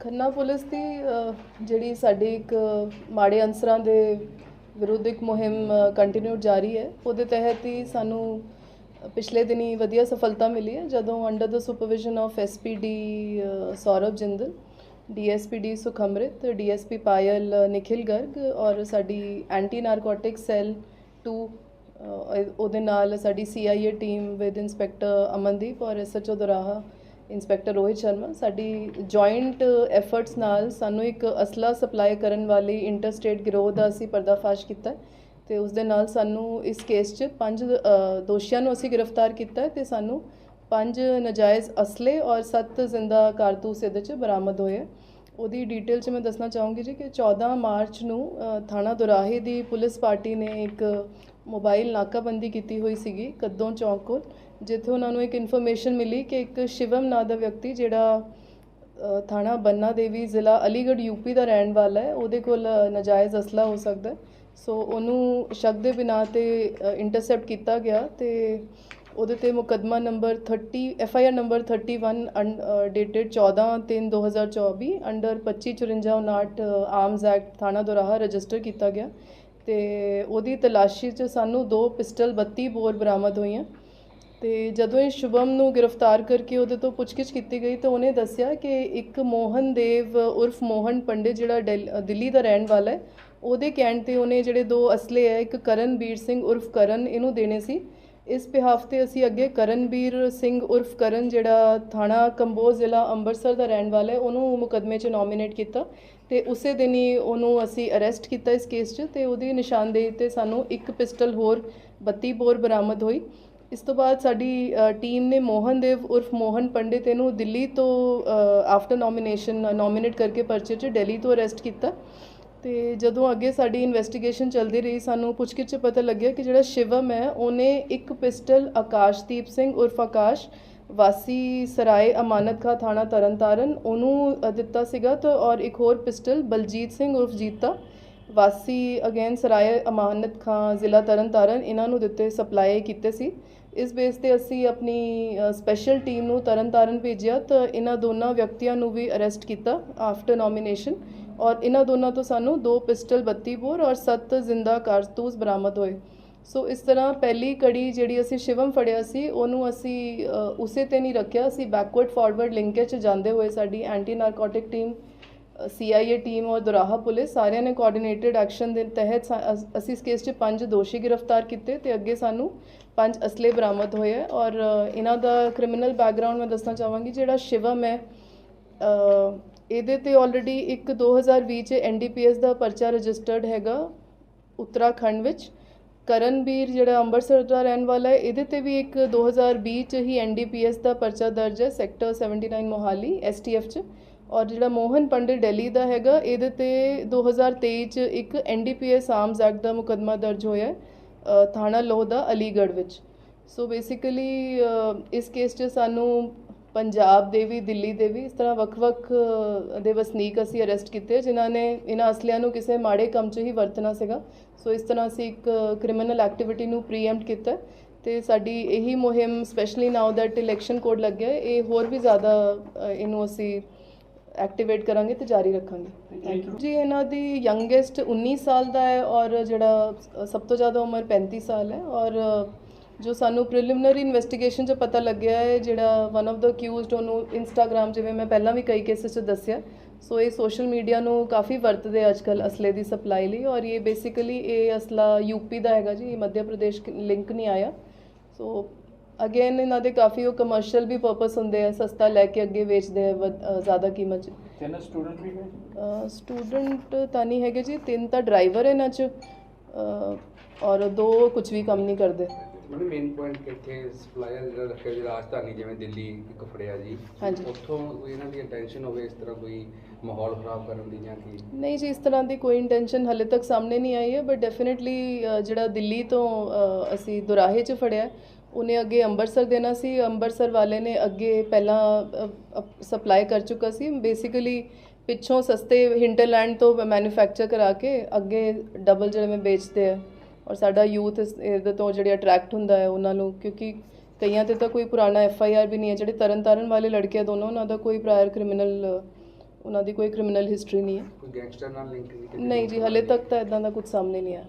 Khanna police ਦੀ ਜਿਹੜੀ ਸਾਡੀ ਇੱਕ ਮਾੜੇ ਅਨਸਰਾਂ ਦੇ ਵਿਰੁੱਧ ਇੱਕ ਮੁਹਿੰਮ ਕੰਟੀਨਿਊ ਜਾਰੀ ਹੈ, ਉਹਦੇ ਤਹਿਤ ਹੀ ਸਾਨੂੰ ਪਿਛਲੇ ਦਿਨੀ ਵਧੀਆ ਸਫਲਤਾ ਮਿਲੀ ਹੈ, ਜਦੋਂ under the supervision of SPD Saurav Jindal DSPD Sukhmrit DSP Payal Nikhil Garg ਔਰ ਸਾਡੀ ਐਂਟੀ ਨਾਰਕੋਟਿਕ ਸੈੱਲ 2 ਉਹਦੇ ਨਾਲ ਸਾਡੀ CIA team with inspector Amandeep ਔਰ ਐਸਐਚਓ ਦਰਾਹਾ ਇੰਸਪੈਕਟਰ ਰੋਹਿਤ ਸ਼ਰਮਾ ਸਾਡੀ ਜੁਆਇੰਟ ਐਫਰਟਸ ਨਾਲ ਸਾਨੂੰ ਇੱਕ ਅਸਲਾ ਸਪਲਾਈ ਕਰਨ ਵਾਲੀ ਇੰਟਰਸਟੇਟ ਗਿਰੋਹ ਦਾ ਅਸੀਂ ਪਰਦਾਫਾਸ਼ ਕੀਤਾ ਹੈ ਤੇ ਉਸ ਦੇ ਨਾਲ ਸਾਨੂੰ ਇਸ ਕੇਸ 'ਚ ਪੰਜ ਦੋਸ਼ੀਆਂ ਨੂੰ ਅਸੀਂ ਗ੍ਰਿਫਤਾਰ ਕੀਤਾ ਹੈ ਤੇ ਸਾਨੂੰ ਪੰਜ ਨਜਾਇਜ਼ ਅਸਲੇ ਔਰ ਸੱਤ ਜ਼ਿੰਦਾ ਕਾਰਤੂਸ ਇਹਦੇ 'ਚ ਬਰਾਮਦ ਹੋਏ ਉਹਦੀ ਡਿਟੇਲ 'ਚ ਮੈਂ ਦੱਸਣਾ ਚਾਹੂੰਗੀ ਜੀ ਕਿ 14 ਮਾਰਚ ਨੂੰ ਥਾਣਾ ਦੁਰਾਹੇ ਦੀ ਪੁਲਿਸ ਪਾਰਟੀ ਨੇ ਇੱਕ ਮੋਬਾਈਲ ਨਾਕਾਬੰਦੀ ਕੀਤੀ ਹੋਈ ਸੀਗੀ ਕੱਦੋਂ ਚੌਂਕ ਕੋਲ ਜਿੱਥੇ ਉਹਨਾਂ ਨੂੰ ਇੱਕ ਇਨਫੋਰਮੇਸ਼ਨ ਮਿਲੀ ਕਿ ਇੱਕ ਸ਼ਿਵਮ ਨਾਂ ਦਾ ਵਿਅਕਤੀ ਜਿਹੜਾ ਥਾਣਾ ਬੰਨਾ ਦੇਵੀ ਜ਼ਿਲ੍ਹਾ ਅਲੀਗੜ੍ਹ ਯੂਪੀ ਦਾ ਰਹਿਣ ਵਾਲਾ ਹੈ ਉਹਦੇ ਕੋਲ ਅ, ਨਾਜਾਇਜ਼ ਅਸਲਾ ਹੋ ਸਕਦਾ ਸੋ ਉਹਨੂੰ ਸ਼ੱਕ ਦੇ ਬਿਨਾਂ ਤੇ ਇੰਟਰਸੈਪਟ ਕੀਤਾ ਗਿਆ ਤੇ ਉਹਦੇ ਤੇ ਮੁਕੱਦਮਾ number 30 F I R number 31 dated 14 3 2024 under 2554 arms act ਥਾਣਾ ਦੁਰਾਹਾ ਰਜਿਸਟਰ ਕੀਤਾ ਗਿਆ। ਤੇ ਉਹਦੀ ਤਲਾਸ਼ੀ 'ਚ ਸਾਨੂੰ ਦੋ ਪਿਸਟਲ 32 ਬੋਰ ਬਰਾਮਦ ਹੋਈਆਂ। ਤੇ ਜਦੋਂ ਇਹ ਸ਼ੁਭਮ ਨੂੰ ਗ੍ਰਿਫਤਾਰ ਕਰਕੇ ਉਹਦੇ ਤੋਂ ਪੁੱਛਗਿੱਛ ਕੀਤੀ ਗਈ ਤਾਂ ਉਹਨੇ ਦੱਸਿਆ ਕਿ ਇੱਕ ਮੋਹਨ ਦੇਵ ਉਰਫ ਮੋਹਨ ਪੰਡਿਤ ਜਿਹੜਾ ਡੈਲ- ਦਿੱਲੀ ਦਾ ਰਹਿਣ ਵਾਲਾ ਹੈ, ਉਹਦੇ ਕਹਿਣ ਤੇ ਉਹਨੇ ਜਿਹੜੇ ਦੋ ਅਸਲੇ ਹੈ, ਇੱਕ ਕਰਨਬੀਰ ਸਿੰਘ ਉਰਫ ਕਰਨ, ਇਹਨੂੰ ਦੇਣੇ ਸੀ। ਇਸ ਬਿਹਾਫ ਤੇ ਅਸੀਂ ਅੱਗੇ ਕਰਨਬੀਰ ਸਿੰਘ ਉਰਫ ਕਰਨ, ਜਿਹੜਾ ਥਾਣਾ ਕੰਬੋਜ ਜ਼ਿਲ੍ਹਾ ਅੰਮ੍ਰਿਤਸਰ ਦਾ ਰਹਿਣ ਵਾਲਾ ਹੈ, ਉਹਨੂੰ ਮੁਕੱਦਮੇ 'ਚ ਨੋਮੀਨੇਟ ਕੀਤਾ ਤੇ ਉਸੇ ਦਿਨ ਹੀ ਉਹਨੂੰ ਅਸੀਂ ਅਰੈਸਟ ਕੀਤਾ ਇਸ ਕੇਸ 'ਚ ਤੇ ਉਹਦੀ ਨਿਸ਼ਾਨਦੇਹੀ ਤੇ ਸਾਨੂੰ ਇੱਕ ਪਿਸਟਲ ਹੋਰ 32 ਬੋਰ ਬਰਾਮਦ ਹੋਈ। ਇਸ ਤੋਂ ਬਾਅਦ ਸਾਡੀ ਟੀਮ ਨੇ ਮੋਹਨ ਦੇਵ ਉਰਫ ਮੋਹਨ ਪੰਡਿਤ ਇਹਨੂੰ ਦਿੱਲੀ ਤੋਂ ਆਫਟਰ ਨੋਮੀਨੇਸ਼ਨ ਨੋਮੀਨੇਟ ਕਰਕੇ ਪਰਚੇ 'ਚ ਦਿੱਲੀ ਤੋਂ ਅਰੈਸਟ ਕੀਤਾ। ਤੇ ਜਦੋਂ ਅੱਗੇ ਸਾਡੀ ਇਨਵੈਸਟੀਗੇਸ਼ਨ ਚੱਲਦੀ ਰਹੀ, ਸਾਨੂੰ ਪੁੱਛਗਿੱਛ 'ਚ ਪਤਾ ਲੱਗਿਆ ਕਿ ਜਿਹੜਾ ਸ਼ਿਵਮ ਹੈ, ਉਹਨੇ ਇੱਕ ਪਿਸਟਲ ਆਕਾਸ਼ਦੀਪ ਸਿੰਘ ਉਰਫ ਆਕਾਸ਼ ਵਾਸੀ ਸਰਾਏ ਅਮਾਨਤ ਖਾ ਥਾਣਾ ਤਰਨਤਾਰਨ ਉਹਨੂੰ ਦਿੱਤਾ ਸੀਗਾ ਤੇ ਔਰ ਇੱਕ ਹੋਰ ਪਿਸਟਲ ਬਲਜੀਤ ਸਿੰਘ ਉਰਫ ਜੀਤਾ ਵਾਸੀ ਅਗੇਨ ਸਰਾਏ ਅਮਾਨਤ ਖਾਂ ਜ਼ਿਲ੍ਹਾ ਤਰਨਤਾਰਨ, ਇਹਨਾਂ ਨੂੰ ਦਿੱਤੇ ਸਪਲਾਈ ਕੀਤੇ ਸੀ। ਇਸ ਬੇਸ ਤੇ ਅਸੀਂ ਆਪਣੀ ਸਪੈਸ਼ਲ ਟੀਮ ਨੂੰ ਤਰਨਤਾਰਨ ਭੇਜਿਆ ਤਾਂ ਇਹਨਾਂ ਦੋਨਾਂ ਵਿਅਕਤੀਆਂ ਨੂੰ ਵੀ ਅਰੈਸਟ ਕੀਤਾ ਆਫਟਰ ਨੋਮੀਨੇਸ਼ਨ ਔਰ ਇਹਨਾਂ ਦੋਨਾਂ ਤੋਂ ਸਾਨੂੰ ਦੋ ਪਿਸਟਲ 32 ਬੋਰ ਔਰ 7 ਜ਼ਿੰਦਾ ਕਾਰਤੂਸ ਬਰਾਮਦ ਹੋਏ। ਸੋ ਇਸ ਤਰ੍ਹਾਂ ਪਹਿਲੀ ਕੜੀ ਜਿਹੜੀ ਅਸੀਂ ਸ਼ਿਵਮ ਫੜਿਆ ਸੀ, ਉਹਨੂੰ ਅਸੀਂ ਉਸੇ ਤੇ ਨਹੀਂ ਰੱਖਿਆ। ਅਸੀਂ ਬੈਕਵਰਡ ਫਾਰਵਰਡ ਲਿੰਕੇਜ 'ਚ ਜਾਂਦੇ ਹੋਏ ਸਾਡੀ anti narcotic team CIA team ਔਰ ਦੁਰਾਹਾ ਪੁਲਿਸ ਸਾਰਿਆਂ ਨੇ ਕੋਆਰਡੀਨੇਟਡ ਐਕਸ਼ਨ ਦੇ ਤਹਿਤ ਸਾ- ਅਸੀਂ ਇਸ ਕੇਸ 'ਚ ਪੰਜ ਦੋਸ਼ੀ ਗ੍ਰਿਫਤਾਰ ਕੀਤੇ ਤੇ ਅੱਗੇ ਸਾਨੂੰ ਪੰਜ ਅਸਲੇ ਬਰਾਮਦ ਹੋਏ ਹੈ। ਔਰ ਇਹਨਾਂ ਦਾ ਕ੍ਰਿਮੀਨਲ ਬੈਕਗ੍ਰਾਉਂਡ ਮੈਂ ਦੱਸਣਾ ਚਾਹਾਂਗੀ, ਜਿਹੜਾ ਸ਼ਿਵਮ ਹੈ ਇਹਦੇ ਤੇ ਆਲਰੇਡੀ ਇੱਕ 2020 ਚ ਐਨਡੀਪੀਐਸ ਦਾ ਪਰਚਾ ਰਜਿਸਟਰਡ ਹੈਗਾ ਉੱਤਰਾਖੰਡ ਵਿੱਚ। ਕਰਨਬੀਰ ਜਿਹੜਾ ਅੰਮ੍ਰਿਤਸਰ ਦਾ ਰਹਿਣ ਵਾਲਾ ਹੈ, ਇਹਦੇ ਤੇ ਵੀ ਇੱਕ 2020 ਚ ਹੀ ਐਨਡੀਪੀਐਸ ਦਾ ਪਰਚਾ ਦਰਜ ਹੈ ਸੈਕਟਰ 79 ਮੋਹਾਲੀ ਐਸਟੀਐਫ ਚ। ਔਰ ਜਿਹੜਾ ਮੋਹਨ ਪੰਡਿਤ ਦਿੱਲੀ ਦਾ ਹੈਗਾ, ਇਹਦੇ ਤੇ 2023 ਚ ਇੱਕ ਐਨਡੀਪੀਐਸ ਆਰਮਸ ਐਕਟ ਦਾ ਮੁਕੱਦਮਾ ਦਰਜ ਹੋਇਆ ਹੈ ਥਾਣਾ ਲੋਹ ਦਾ ਅਲੀਗੜ੍ਹ ਵਿੱਚ। ਸੋ ਬੇਸਿਕਲੀ ਇਸ ਕੇਸ 'ਚ ਸਾਨੂੰ ਪੰਜਾਬ ਦੇ ਵੀ, ਦਿੱਲੀ ਦੇ ਵੀ, ਇਸ ਤਰ੍ਹਾਂ ਵੱਖ-ਵੱਖ ਦੇ ਵਸਨੀਕ ਅਸੀਂ ਅਰੈਸਟ ਕੀਤੇ, ਜਿਨ੍ਹਾਂ ਨੇ ਇਹਨਾਂ ਅਸਲਿਆਂ ਨੂੰ ਕਿਸੇ ਮਾੜੇ ਕੰਮ 'ਚ ਹੀ ਵਰਤਣਾ ਸੀਗਾ। ਸੋ ਇਸ ਤਰ੍ਹਾਂ ਅਸੀਂ ਇੱਕ ਕ੍ਰਿਮੀਨਲ ਐਕਟੀਵਿਟੀ ਨੂੰ ਪ੍ਰੀਐਮਪਟ ਕੀਤਾ ਹੈ ਤੇ ਸਾਡੀ ਇਹੀ ਮੁਹਿੰਮ specially now that election code ਲੱਗਿਆ, ਇਹ ਹੋਰ ਵੀ ਜ਼ਿਆਦਾ ਇਹਨੂੰ ਅਸੀਂ ਐਕਟੀਵੇਟ ਕਰਾਂਗੇ ਤੇ ਜਾਰੀ ਰੱਖਾਂਗੇ। ਥੈਂਕ ਯੂ ਜੀ, ਇਹਨਾਂ ਦੀ ਯੰਗੇਸਟ 19 ਸਾਲ ਦਾ ਹੈ ਔਰ ਜਿਹੜਾ ਸਭ ਤੋਂ ਜ਼ਿਆਦਾ ਉਮਰ 35 ਸਾਲ ਹੈ ਔਰ ਜੋ ਸਾਨੂੰ ਪ੍ਰੀਲਿਮਿਨਰੀ ਇਨਵੈਸਟੀਗੇਸ਼ਨ 'ਚ ਪਤਾ ਲੱਗਿਆ ਹੈ ਜਿਹੜਾ ਵਨ ਆਫ ਦਾ ਅਕਿਊਜ਼ਡ ਉਹਨੂੰ ਇੰਸਟਾਗ੍ਰam ਜਿਵੇਂ ਮੈਂ ਪਹਿਲਾਂ ਵੀ ਕਈ ਕੇਸਿਸ 'ਚ ਦੱਸਿਆ ਸੋ ਇਹ ਸੋਸ਼ਲ ਮੀਡੀਆ ਨੂੰ ਕਾਫੀ ਵਰਤਦੇ ਅੱਜ ਕੱਲ ਅਸਲੇ ਦੀ ਸਪਲਾਈ ਲਈ ਔਰ ਇਹ ਬੇਸਿਕਲੀ ਇਹ ਅਸਲਾ ਯੂਪੀ ਦਾ ਹੈਗਾ ਜੀ ਮੱਧ ਪ੍ਰਦੇਸ਼ ਲਿੰਕ ਨਹੀਂ ਆਇਆ। ਸੋ ਅਗੇਨ ਇਹਨਾਂ ਦੇ ਕਾਫੀ ਉਹ ਕਮਰਸ਼ੀਅਲ ਵੀ ਪਰਪਸ ਹੁੰਦੇ ਆ ਸਸਤਾ ਲੈ ਕੇ ਅੱਗੇ ਵੇਚਦੇ ਆ ਜ਼ਿਆਦਾ ਕੀਮਤ 'ਚ। ਤਿੰਨ ਸਟੂਡੈਂਟ ਵੀ ਹੈ ਸਟੂਡੈਂਟ ਤਾਂ ਨਹੀਂ ਹੈਗੇ ਜੀ ਤਿੰਨ ਤਾਂ ਡਰਾਈਵਰ ਇਹਨਾਂ 'ਚ ਔਰ ਦੋ ਕੁਝ ਵੀ ਕੰਮ ਨਹੀਂ ਕਰਦੇ। ਮੈਨੂੰ ਮੇਨ ਪੁਆਇੰਟ ਕਿੱਥੇ ਸਪਲਾਇਰ ਜਿਹੜਾ ਰੱਖਿਆ ਜੀ ਰਾਜਧਾਨੀ ਜਿਵੇਂ ਦਿੱਲੀ ਇੱਕ ਫੜਿਆ ਜੀ ਹਾਂਜੀ। ਉੱਥੋਂ ਕੋਈ ਇਹਨਾਂ ਦੀ ਇੰਟੈਂਸ਼ਨ ਹੋਵੇ ਇਸ ਤਰ੍ਹਾਂ ਕੋਈ ਮਾਹੌਲ ਖਰਾਬ ਕਰਨ ਦੀ ਜਾਂ ਕੀ ਨਹੀਂ ਜੀ ਇਸ ਤਰ੍ਹਾਂ ਦੀ ਕੋਈ ਇੰਟੈਂਸ਼ਨ ਹਲੇ ਤੱਕ ਸਾਹਮਣੇ ਨਹੀਂ ਆਈ ਹੈ ਬਟ ਡੈਫੀਨਿਟਲੀ ਜਿਹੜਾ ਦਿੱਲੀ ਤੋਂ ਅ, ਅਸੀਂ ਦੁਰਾਹੇ 'ਚ ਫੜਿਆ ਉਹਨੇ ਅੱਗੇ ਅੰਮ੍ਰਿਤਸਰ ਦੇਣਾ ਸੀ ਅੰਮ੍ਰਿਤਸਰ ਵਾਲੇ ਨੇ ਅੱਗੇ ਪਹਿਲਾਂ ਸਪਲਾਈ ਕਰ ਚੁੱਕਾ ਸੀ ਬੇਸਿਕਲੀ ਪਿੱਛੋਂ ਸਸਤੇ ਹਿੰਟਰਲੈਂਡ ਤੋਂ ਮੈਨੂਫੈਕਚਰ ਕਰਾ ਕੇ ਅੱਗੇ ਡਬਲ ਜਿਹੜੇ ਮੈਂ ਵੇਚਦੇ ਆ ਔਰ ਸਾਡਾ ਯੂਥ ਇਹਦੇ ਤੋਂ ਜਿਹੜੇ ਅਟਰੈਕਟ ਹੁੰਦਾ ਹੈ ਉਹਨਾਂ ਨੂੰ ਕਿਉਂਕਿ ਕਈਆਂ ਤੇ ਤਾਂ ਕੋਈ ਪੁਰਾਣਾ ਐਫ ਆਈ ਆਰ ਵੀ ਨਹੀਂ ਹੈ ਜਿਹੜੇ ਤਰਨ ਤਾਰਨ ਵਾਲੇ ਲੜਕੇ ਆ ਦੋਨੋਂ ਉਹਨਾਂ ਦਾ ਕੋਈ ਪ੍ਰਾਇਰ ਕ੍ਰਿਮੀਨਲ ਉਹਨਾਂ ਦੀ ਕੋਈ ਕ੍ਰਿਮੀਨਲ ਹਿਸਟਰੀ ਨਹੀਂ ਹੈ। ਕੋਈ ਗੈਂਗਸਟਰ ਨਾਲ ਲਿੰਕ ਨਹੀਂ ਜੀ ਹਲੇ ਤੱਕ ਤਾਂ ਇਦਾਂ ਦਾ ਕੁਝ ਸਾਹਮਣੇ ਨਹੀਂ ਆਇਆ।